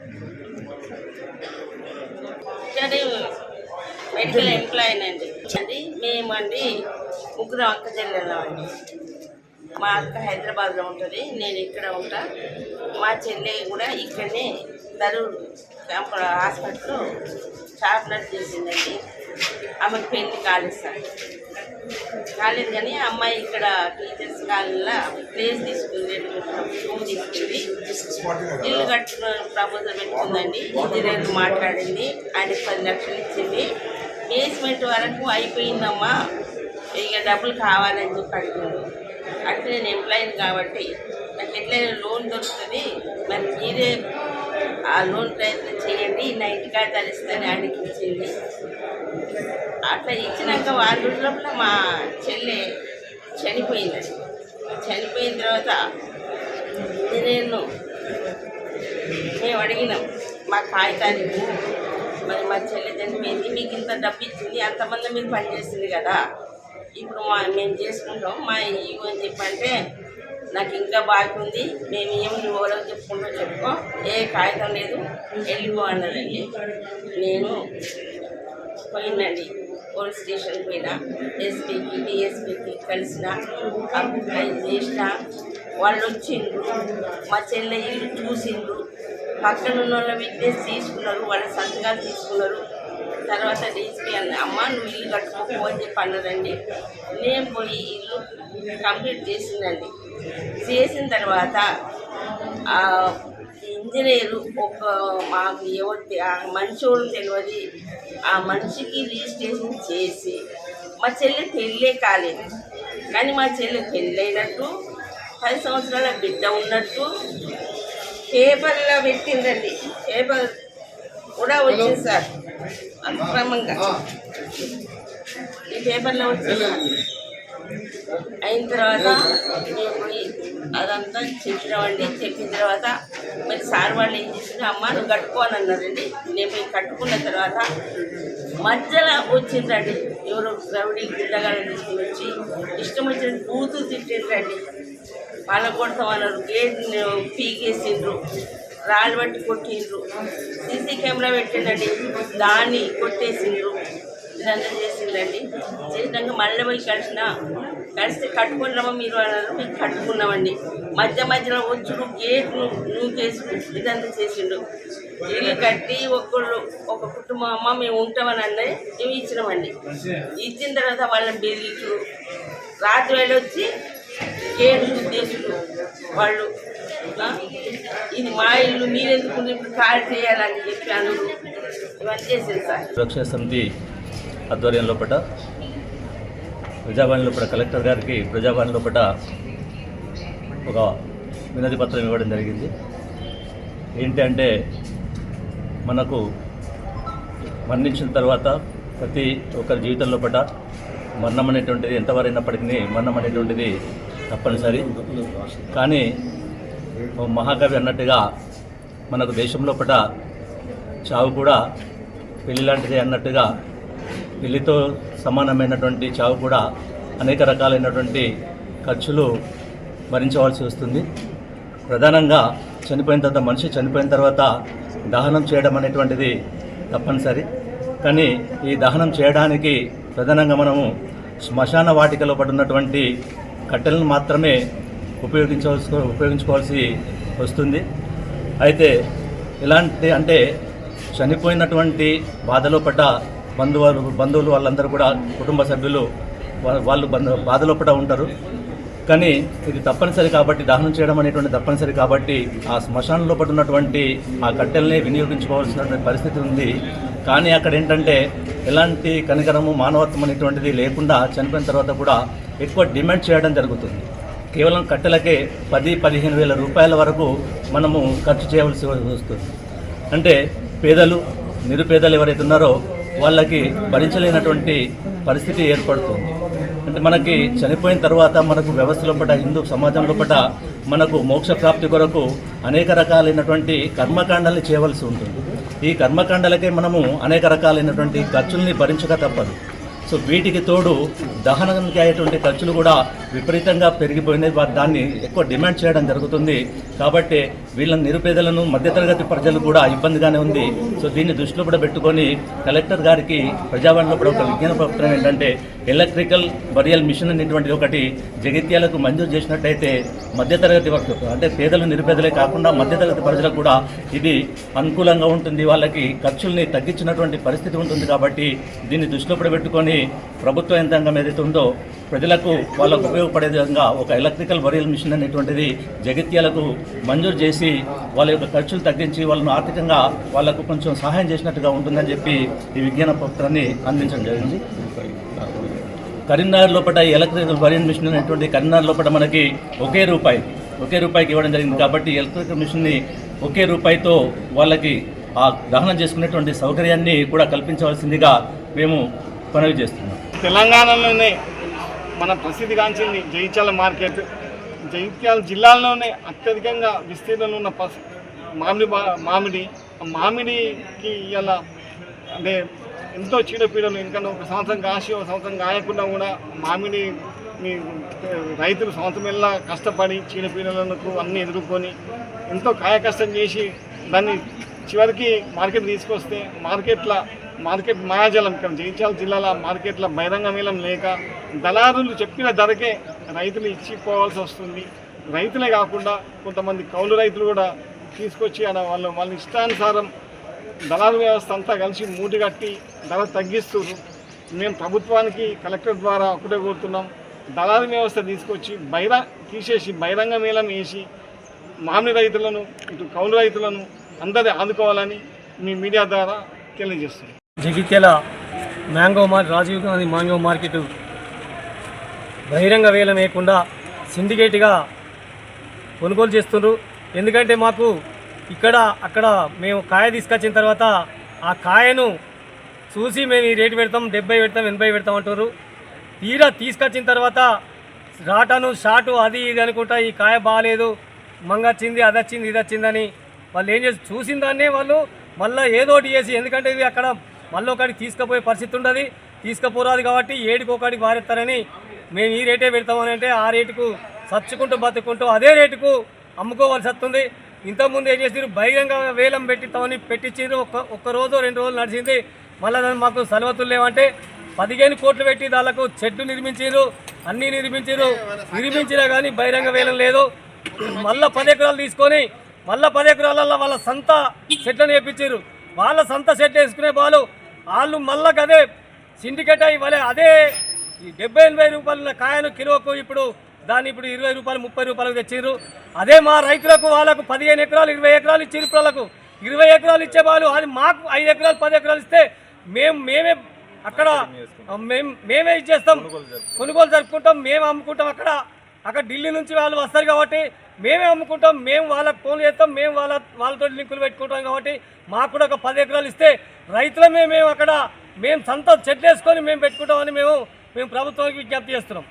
అది medical employee అండి. అది మేమండి ముగ్గురు అక్క చెల్లెళ్ళమండి మా అక్క హైదరాబాద్లో ఉంటుంది నేను ఇక్కడ ఉంటా. మా చెల్లె కూడా ఇక్కడనే దరూర్ క్యాంప్ హాస్పిటల్లో షార్ప్ చేసిందండి. ఆమె పెళ్ళి కాలేస్తాను సార్ కాలేదు కానీ అమ్మాయి ఇక్కడ టీచర్స్ కాలంలో ప్లేస్ తీసుకుంది రూమ్ తీసుకుంది. ఇల్లు కట్టుకున్న ప్రపోజల్ పెట్టుకుందండి. ఇంజనీర్ మాట్లాడింది ఆయనకి పది లక్షలు ఇచ్చింది. బేస్మెంట్ వరకు అయిపోయిందమ్మా ఇక డబ్బులు కావాలని చెప్పి అడిగాడు అంటే నేను ఎంప్లాయీని కాబట్టి నాకు ఎట్లయినా లోన్ దొరుకుతుంది మరి మీరే ఆ లోన్ ప్రయత్నం చేయండి నా ఇంటికాడ తలిస్తుందని ఆయనకి ఇచ్చింది అట్లా ఇచ్చినాక వాళ్ళు రోజుల లోపల మా చెల్లె చనిపోయింది. చనిపోయిన తర్వాత నేను మేము అడిగినాం మా కాగితానికి మరి మా చెల్లె చనిపోయింది మీకు ఇంత డబ్బు ఇచ్చింది అంతమంది మీరు పనిచేసింది కదా. ఇప్పుడు మా మేము చేసుకుంటాం మా ఇవ్వు అని చెప్పంటే నాకు ఇంకా బాకీ ఉంది. మేము ఏం ఎవరో చెప్పుకుంటూ చెప్పుకో. ఏ కాగితం లేదు. వెళ్ళిపో అన్నదండి నేను పోయిందండి పోలీస్ స్టేషన్ పోయినా ఎస్పీకి డిఎస్పీకి కలిసిన అప్లై చేసిన వాళ్ళు వచ్చిండ్రు. మా చెల్లె ఇల్లు చూసిండ్రు. పక్కన ఉన్న వాళ్ళ విట్నెస్ తీసుకున్నారు. వాళ్ళ సంతకాలు తీసుకున్నారు. తర్వాత డీసీపీ అన్న అమ్మ నువ్వు ఇల్లు కట్టుకోపో అని చెప్పి అన్నదండి నేను పోయి ఇల్లు కంప్లీట్ చేసిందండి. చేసిన తర్వాత ఆ ఇంజనీరు ఒక మాకు ఎవరి ఆ మనిషి వాళ్ళు తెలియదు ఆ మనిషికి రిజిస్ట్రేషన్ చేసి మా చెల్లి పెళ్ళే కాలేదు. కానీ మా చెల్లి పెళ్ళైనట్టు పది సంవత్సరాల బిడ్డ ఉన్నట్టు పేపర్లో పెట్టిందండి. పేపర్ కూడా వచ్చింది సార్. అక్రమంగా. ఈ పేపర్లో వచ్చింది అయిన తర్వాత మేము పోయి అదంతా చెప్పినామండి చెప్పిన తర్వాత మరి సార్ వాళ్ళు ఏం చేసింది అమ్మ నువ్వు కట్టుకో అన్నారండి నేను పోయి కట్టుకున్న తర్వాత మధ్యలో వచ్చిందండి ఎవరో రౌడీ గుడ్డగాళ్ళు తీసుకుని వచ్చి ఇష్టం వచ్చిన కూతురు తిట్టిండ్రండి. వాళ్ళ కొడతామన్నారు. గేట్ పీకేసిండ్రు? రాళ్ళు బట్టి కొట్టిండ్రు? సీసీ కెమెరా పెట్టిండండి దాన్ని కొట్టేసిండ్రు. ఇదంతా చేసిందండి చేసినాక మళ్ళీ పోయి కలిసిన కలిసి కట్టుకున్నామా మీరు అన్నారు. మేము కట్టుకున్నామండి. మధ్య మధ్యలో వచ్చుడు గేట్ నూకేసి ఇదంతా చేసిండు. ఇల్లు కట్టి ఒక్కళ్ళు ఒక కుటుంబం అమ్మ మేము ఉంటామని అన్నది మేము ఇచ్చినామండి. ఇచ్చిన తర్వాత వాళ్ళని బెదిరించుడు రాత్రి వేళ వచ్చి గేట్ ఉద్దేశుడు వాళ్ళు. ఇది మా ఇల్లు మీరెందుకు ఇప్పుడు కాల్ చేయాలని చెప్పి అన్నారు. ఇవన్నీ చేసేది సార్. సురక్షా సమితి ఆధ్వర్యం లోపల ప్రజాభవన్ లోపల కలెక్టర్ గారికి ప్రజాభవన్ లోపల ఒక వినతి పత్రం ఇవ్వడం జరిగింది. ఏంటంటే మనకు మరణించిన తర్వాత ప్రతి ఒక్కరి జీవితం లోపల మరణం అనేటువంటిది ఎంతవరైనప్పటికీ మరణం అనేటువంటిది తప్పనిసరి. కానీ మహాకవి అన్నట్టుగా మనకు దేశం లోపల చావు కూడా పెళ్ళి లాంటిది అన్నట్టుగా పెళ్ళితో సమానమైనటువంటి చావు కూడా అనేక రకాలైనటువంటి ఖర్చులు భరించవలసి వస్తుంది. ప్రధానంగా చనిపోయిన తర్వాత మనిషి చనిపోయిన తర్వాత దహనం చేయడం అనేటువంటిది తప్పనిసరి. కానీ ఈ దహనం చేయడానికి ప్రధానంగా మనము శ్మశాన వాటికలో పడున్నటువంటి కట్టెలను మాత్రమే ఉపయోగించవలసి ఉపయోగించుకోవాల్సి వస్తుంది. అయితే ఎలాంటి అంటే చనిపోయినటువంటి బాధలో పడ్డ బంధువులు బంధువులు వాళ్ళందరూ కూడా కుటుంబ సభ్యులు వాళ్ళు బాధలో కూడా ఉంటారు. కానీ ఇది తప్పనిసరి కాబట్టి దహనం చేయడం అనేటువంటి తప్పనిసరి కాబట్టి ఆ శ్మశానంలో పడున్నటువంటి ఆ కట్టెల్ని వినియోగించుకోవాల్సినటువంటి పరిస్థితి ఉంది. కానీ అక్కడ ఏంటంటే ఎలాంటి కనికరము మానవత్వం అనేటువంటిది లేకుండా చనిపోయిన తర్వాత కూడా ఎక్కువ డిమాండ్ చేయడం జరుగుతుంది. కేవలం కట్టెలకే పది పదిహేను వేల రూపాయల వరకు మనము ఖర్చు చేయవలసి వస్తుంది. అంటే పేదలు నిరుపేదలు ఎవరైతే ఉన్నారో వాళ్ళకి భరించలేనటువంటి పరిస్థితి ఏర్పడుతుంది. అంటే మనకి చనిపోయిన తర్వాత మనకు వ్యవస్థలో పట హిందూ సమాజంలో పట మనకు మోక్ష ప్రాప్తి కొరకు అనేక రకాలైనటువంటి కర్మకాండాలు చేయవలసి ఉంటుంది. ఈ కర్మకాండాలకే మనము అనేక రకాలైనటువంటి ఖర్చుల్ని భరించక తప్పదు. సో వీటికి తోడు దహనానికి అయ్యేటువంటి ఖర్చులు కూడా విపరీతంగా పెరిగిపోయినాయి. వారు దాన్ని ఎక్కువ డిమాండ్ చేయడం జరుగుతుంది. కాబట్టి వీళ్ళ నిరుపేదలను మధ్యతరగతి ప్రజలు కూడా ఇబ్బందిగానే ఉంది. సో దీన్ని దృష్టిలో కూడా పెట్టుకొని కలెక్టర్ గారికి ప్రజావాణిలో కూడా ఒక విజ్ఞాన పత్రం ఏంటంటే ఎలక్ట్రికల్ బరియల్ మిషన్ అనేటువంటి ఒకటి జగిత్యాలకు మంజూరు చేసినట్టయితే మధ్యతరగతి వర్గ అంటే పేదలు నిరుపేదలే కాకుండా మధ్యతరగతి ప్రజలకు కూడా ఇది అనుకూలంగా ఉంటుంది. వాళ్ళకి ఖర్చుల్ని తగ్గించినటువంటి పరిస్థితి ఉంటుంది కాబట్టి దీన్ని దృష్టిలో కూడా పెట్టుకొని ప్రభుత్వ యంత్రాంగం ఏదైతే ఉందో ప్రజలకు వాళ్ళకు ఉపయోగపడే విధంగా ఒక ఎలక్ట్రికల్ బరియల్ మిషన్ అనేటువంటిది జగిత్యాలకు మంజూరు చేసి వాళ్ళ యొక్క ఖర్చులు తగ్గించి వాళ్ళను ఆర్థికంగా వాళ్ళకు కొంచెం సహాయం చేసినట్టుగా ఉంటుందని చెప్పి ఈ విజ్ఞాన పత్రాన్ని అందించడం జరిగింది. కరీంనగర్ లోపల ఈ ఎలక్ట్రికల్ బరియల్ మిషన్ అనేటువంటి కరీంనగర్ లోపల మనకి ఒకే రూపాయి ఒకే రూపాయికి ఇవ్వడం జరిగింది. కాబట్టి ఎలక్ట్రికల్ మిషన్ని ఒకే రూపాయితో వాళ్ళకి ఆ దహనం చేసుకునేటువంటి సౌకర్యాన్ని కూడా కల్పించవలసిందిగా మేము పనులు చేస్తున్నాం తెలంగాణలోనే మన ప్రసిద్ధిగాంచింది జైత్యాల మార్కెట్. జైత్యాల జిల్లాలోనే అత్యధికంగా విస్తీర్ణంలో ఉన్న మామిడి మామిడి. మామిడికి ఇలా అంటే ఎంతో చీడపీడలు ఎందుకంటే ఒక సంవత్సరం కాసి ఒక సంవత్సరం కాయకుండా కూడా మామిడి మీ రైతులు సంవత్సరం వెళ్ళా కష్టపడి చీడపీడలకు అన్నీ ఎదుర్కొని ఎంతో కాయ కష్టం చేసి దాన్ని చివరికి మార్కెట్ తీసుకొస్తే మార్కెట్లో మార్కెట్ మాయాజలం జయించాల జగిత్యాల జిల్లాలో మార్కెట్లో బహిరంగ మేళం లేక దళారులు చెప్పిన ధరకే రైతులు ఇచ్చిపోవాల్సి వస్తుంది. రైతులే కాకుండా కొంతమంది కౌలు రైతులు కూడా తీసుకొచ్చి ఆడ వాళ్ళు వాళ్ళ ఇష్టానుసారం దళారు వ్యవస్థ అంతా కలిసి మూటి కట్టి ధర తగ్గిస్తున్నారు మేము ప్రభుత్వానికి కలెక్టర్ ద్వారా ఒకటే కోరుతున్నాం. దళారు వ్యవస్థ తీసుకొచ్చి బహిర తీసేసి బహిరంగ మేళం వేసి మామిడి రైతులను ఇటు కౌలు రైతులను అందరి ఆదుకోవాలని మీ మీడియా ద్వారా తెలియజేస్తున్నాం. Jagtial mango market Rajiv Gandhi mango market. బహిరంగ వేలం వేయకుండా సిండికేట్గా కొనుగోలు చేస్తున్నారు ఎందుకంటే మాకు ఇక్కడ అక్కడ మేము కాయ తీసుకొచ్చిన తర్వాత ఆ కాయను చూసి మేము ఈ రేటు పెడతాం డెబ్బై పెడతాం ఎనభై పెడతాం అంటారు తీరా తీసుకొచ్చిన తర్వాత రాటను షాటు అది ఇది అనుకుంటా ఈ కాయ బాగాలేదు మంగ వచ్చింది అది వచ్చింది ఇది వచ్చిందని వాళ్ళు ఏం చేసి చూసిన దాన్నే వాళ్ళు మళ్ళీ ఏదో ఒకటి చేసి ఎందుకంటే ఇది అక్కడ మళ్ళీ ఒకటికి తీసుకుపోయే పరిస్థితి ఉండదు. తీసుకుపోరాదు కాబట్టి ఏడుకు ఒకటికి వారెత్తారని మేము ఈ రేటే పెడతామని అంటే ఆ రేటుకు సచ్చుకుంటూ బతుకుంటూ అదే రేటుకు అమ్ముకోవాల్సి వస్తుంది. ఇంతకుముందు ఏం చేసారు బహిరంగ వేలం పెట్టిస్తామని పెట్టించారు ఒక్క ఒక్క రోజు రెండు రోజులు నడిచింది. మళ్ళీ దాన్ని మాకు సలవతులు లేవంటే పదిహేను కోట్లు పెట్టి దాళ్ళకు చెట్టు నిర్మించారు అన్నీ నిర్మించారు నిర్మించినా కానీ బహిరంగ వేలం లేదు. మళ్ళీ పది ఎకరాలు తీసుకొని మళ్ళీ పది ఎకరాలలో వాళ్ళ సంత చెట్లను వేపించారు వాళ్ళ సంత చెట్లు వేసుకునే వాళ్ళు వాళ్ళు మళ్ళా అదే సిండికేట్ అయ్యి వాళ్ళే అదే ఈ డెబ్బై ఎనభై రూపాయల కాయను కిలోకు ఇప్పుడు దాన్ని ఇప్పుడు ఇరవై రూపాయలు ముప్పై రూపాయలకు తెచ్చారు అదే మా రైతులకు వాళ్ళకు పదిహేను ఎకరాలు ఇరవై ఎకరాలు ఇప్పుడు వాళ్ళకు ఇరవై ఎకరాలు ఇచ్చే వాళ్ళు అది మాకు ఐదు ఎకరాలు పది ఎకరాలు ఇస్తే మేము మేమే అక్కడ మేము మేమే ఇచ్చేస్తాం కొనుగోలు జరుపుకుంటాం. మేము అమ్ముకుంటాం అక్కడ. అక్కడ ఢిల్లీ నుంచి వాళ్ళు వస్తారు కాబట్టి మేమే అమ్ముకుంటాం మేము వాళ్ళకి ఫోన్ చేస్తాం మేము వాళ్ళ వాళ్ళతో లింకులు పెట్టుకుంటాం కాబట్టి మాకు కూడా ఒక పది ఎకరాలు ఇస్తే రైతులమే మేము అక్కడ మేము సొంత చెట్లు వేసుకొని మేము పెట్టుకుంటామని మేము మేము ప్రభుత్వానికి విజ్ఞప్తి చేస్తున్నాం.